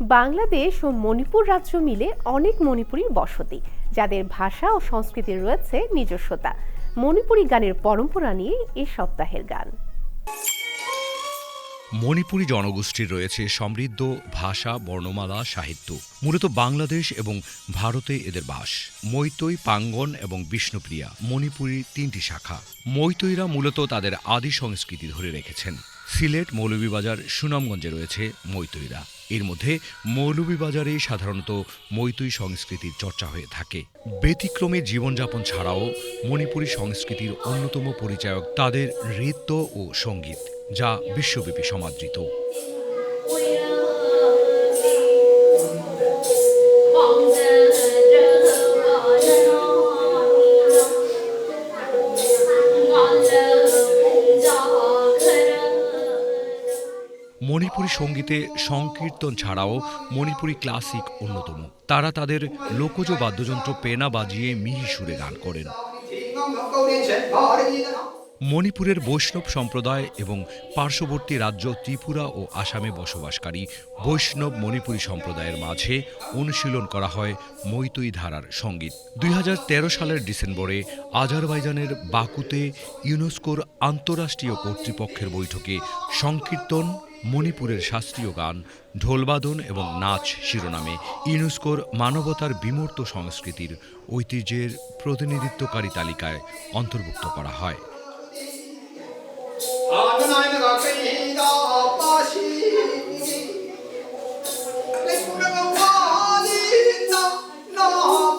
বাংলাদেশ ও মণিপুর রাজ্য মিলে অনেক মণিপুরীর বসতি, যাদের ভাষা ও সংস্কৃতির রয়েছে নিজস্বতা। মণিপুরী গানের পরম্পরা নিয়ে এ সপ্তাহের গান। মণিপুরী জনগোষ্ঠীর রয়েছে সমৃদ্ধ ভাষা, বর্ণমালা, সাহিত্য। মূলত বাংলাদেশ এবং ভারতে এদের বাস। মৈতৈ পাঙ্গন এবং বিষ্ণুপ্রিয়া মণিপুরীর তিনটি শাখা। মৈতৈরা মূলত তাদের আদি সংস্কৃতি ধরে রেখেছেন। সিলেট মৌলভীবাজার, সুনামগঞ্জে রয়েছে মৈতৈরা এর মধ্যে মৌলভীবাজারে সাধারণত মৈতৈ সংস্কৃতির চর্চা হয়ে থাকে। ব্যতিক্রমে জীবনযাপন ছাড়াও মণিপুরী সংস্কৃতির অন্যতম পরিচায়ক তাদের নৃত্য ও সংগীত। যা বিশ্বব্যাপী সমাদৃত। মণিপুরী সঙ্গীতে সংকীর্তন ছাড়াও মণিপুরী ক্লাসিক অন্যতম। তারা তাদের লোকজ বাদ্যযন্ত্র পেনা বাজিয়ে মিহি সুরে গান করেন। মণিপুরের বৈষ্ণব সম্প্রদায় এবং পার্শ্ববর্তী রাজ্য ত্রিপুরা ও আসামে বসবাসকারী বৈষ্ণব মণিপুরী সম্প্রদায়ের মাঝে অনুশীলন করা হয় মৈতুই ধারার সংগীত। দুই হাজার তেরো সালের ডিসেম্বরে আজারবাইজানের বাকুতে ইউনেস্কোর আন্তঃরাষ্ট্রীয় কর্তৃপক্ষের বৈঠকে সংকীর্তন, মণিপুরের শাস্ত্রীয় গান, ঢোলবাদন এবং নাচ শিরোনামে ইউনেস্কোর মানবতার বিমূর্ত সংস্কৃতির ঐতিহ্যের প্রতিনিধিত্বকারী তালিকায় অন্তর্ভুক্ত করা হয়। No.